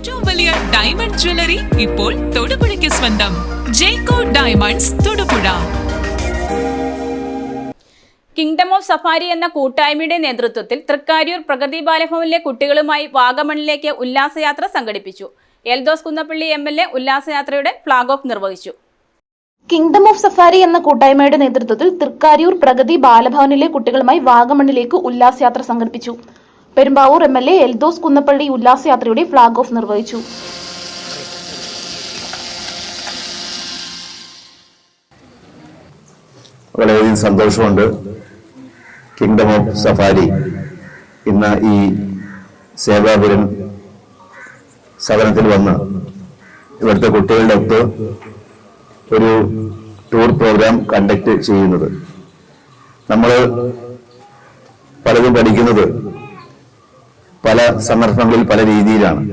ഏറ്റവും വലിയ diamond jewellery ഇപ്പോൾ തൊടുപുഴയ്ക്ക് സ്വന്തം. ജേക്കോ diamonds Thodupuzha. Kingdom of safari എന്ന കൂട്ടായ്മയുടെ നേതൃത്വത്തിൽ തൃക്കാര്യൂർ പ്രഗതി ബാലഭവനിലെ കുട്ടികളുമായി വാഗമണിലേക്ക് ഉല്ലാസയാത്ര സംഘടിപ്പിച്ചു. Eldhose Kunnappilly M L A ഉല്ലാസയാത്രയുടെ flag off നിർവഹിച്ചു. കിങ്ഡം ഓഫ് സഫാരി എന്ന കൂട്ടായ്മയുടെ നേതൃത്വത്തിൽ തൃക്കാര്യൂർ പ്രഗതി ബാലഭവനിലെ കുട്ടികളുമായി വാഗമണിലേക്ക് ഉല്ലാസയാത്ര സംഘടിപ്പിച്ചു. Perumbavoor M L A Eldhose Kunnappilly ഉല്ലാസയാത്രയുടെ flag off നിർവഹിച്ചു. വളരെയധികം സന്തോഷമുണ്ട്. കിങ്ഡം ഓഫ് സഫാരി ഇന്ന് ഈ സേവാപുരം സദനത്തിൽ വന്ന് ഇവിടുത്തെ കുട്ടികളുടെ ഒത്ത് ഒരു ടൂർ പ്രോഗ്രാം കണ്ടക്ട് ചെയ്യുന്നത്. നമ്മൾ പലതും പഠിക്കുന്നത് പല സന്ദർഭങ്ങളിൽ പല രീതിയിലാണ്.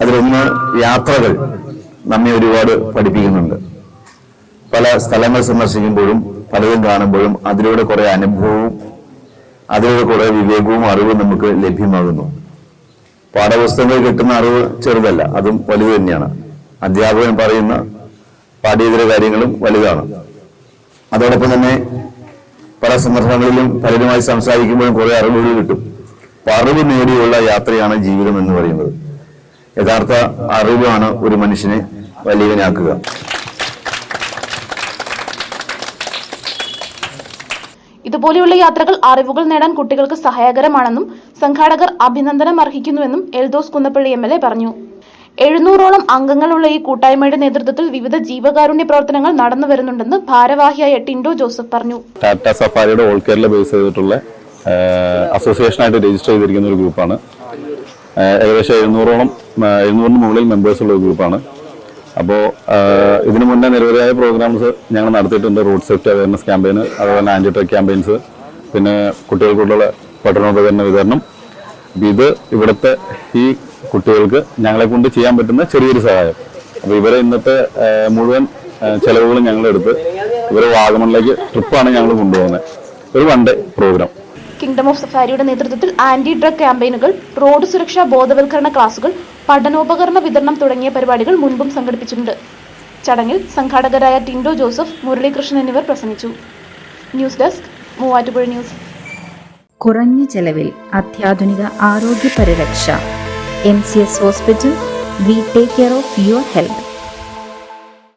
അതിലൊന്ന് യാത്രകൾ നമ്മെ ഒരുപാട് പഠിപ്പിക്കുന്നുണ്ട്. പല സ്ഥലങ്ങൾ സന്ദർശിക്കുമ്പോഴും പലതും കാണുമ്പോഴും അതിലൂടെ കുറെ അനുഭവവും അതിലൂടെ കുറെ വിവേകവും അറിവും നമുക്ക് ലഭ്യമാകുന്നു. പാഠപുസ്തകങ്ങളിൽ കിട്ടുന്ന അറിവ് ചെറുതല്ല അതും വലുത് തന്നെയാണ്. അധ്യാപകൻ പറയുന്ന പാഠ്യേതര കാര്യങ്ങളും വലുതാണ്. അതോടൊപ്പം തന്നെ പല സന്ദർഭങ്ങളിലും പലരുമായി സംസാരിക്കുമ്പോഴും കുറെ അറിവുകൾ കിട്ടും. അറിവ് നേടിയുള്ള യാത്രയാണ് ജീവിതം എന്ന് പറയുന്നത്. യഥാർത്ഥ അറിവാണ് ഒരു മനുഷ്യനെ വലിയവനാക്കുക ഇതുപോലെയുള്ള യാത്രകൾ അറിവുകൾ നേടാൻ കുട്ടികൾക്ക് സഹായകരമാണെന്നും സംഘാടകർ അഭിനന്ദനം അർഹിക്കുന്നുവെന്നും Eldhose Kunnappilly M L A പറഞ്ഞു. എഴുന്നൂറോളം അംഗങ്ങളുള്ള ഈ കൂട്ടായ്മയുടെ നേതൃത്വത്തിൽ വിവിധ ജീവകാരുണ്യ പ്രവർത്തനങ്ങൾ നടന്നു വരുന്നുണ്ടെന്ന് ഭാരവാഹിയായ ടിൻഡോ ജോസഫ് പറഞ്ഞു. ടാറ്റ സഫാരിയുടെ ഓൾ കേരള ബേസ് ചെയ്തിട്ടുള്ള അസോസിയേഷനായിട്ട് രജിസ്റ്റർ ചെയ്തിരിക്കുന്ന ഒരു ഗ്രൂപ്പാണ് ഏകദേശം എഴുന്നൂറോളം എഴുന്നൂറിന് മുകളിൽ മെമ്പേഴ്സ് ഉള്ള ഒരു ഗ്രൂപ്പാണ് അപ്പോൾ ഇതിനു മുന്നേ നിരവധിയായ പ്രോഗ്രാംസ് ഞങ്ങൾ നടത്തിയിട്ടുണ്ട്. റോഡ് സേഫ്റ്റി അവയർനെസ് ക്യാമ്പയിന് അതുപോലെ തന്നെ ആന്റി ട്രക്ക് ക്യാമ്പയിൻസ് പിന്നെ കുട്ടികൾക്കുള്ള പഠനോപകരണ വിതരണം. ഇത് ഇവിടുത്തെ ഈ കുട്ടികൾക്ക് ഞങ്ങളെ കൊണ്ട് ചെയ്യാൻ പറ്റുന്ന ചെറിയൊരു സഹായം. അപ്പോൾ ഇവരെ ഇന്നത്തെ മുഴുവൻ ചെലവുകളും ഞങ്ങളെടുത്ത് ഇവരെ വാഗമണിലേക്ക് ട്രിപ്പാണ് ഞങ്ങൾ കൊണ്ടുപോകുന്നത്. ഒരു one day programme kingdom of സഫാരിയുടെ നേതൃത്വത്തിൽ ആന്റി ഡ്രഗ് ക്യാമ്പയിനുകൾ റോഡ് സുരക്ഷാ ബോധവൽക്കരണ ക്ലാസുകൾ പഠനോപകരണ വിതരണം തുടങ്ങിയ പരിപാടികൾ മുൻപും സംഘടിപ്പിച്ചിട്ടുണ്ട്. ചടങ്ങിൽ സംഘാടകരായ ടിൻഡോ ജോസഫ് മുരളീകൃഷ്ണൻ എന്നിവർ പ്രസംഗിച്ചു. News desk Muvattupuzha news. കുറഞ്ഞ ചെലവിൽ അത്യാധുനിക ആരോഗ്യ പരിരക്ഷ M C S hospital we take care of your health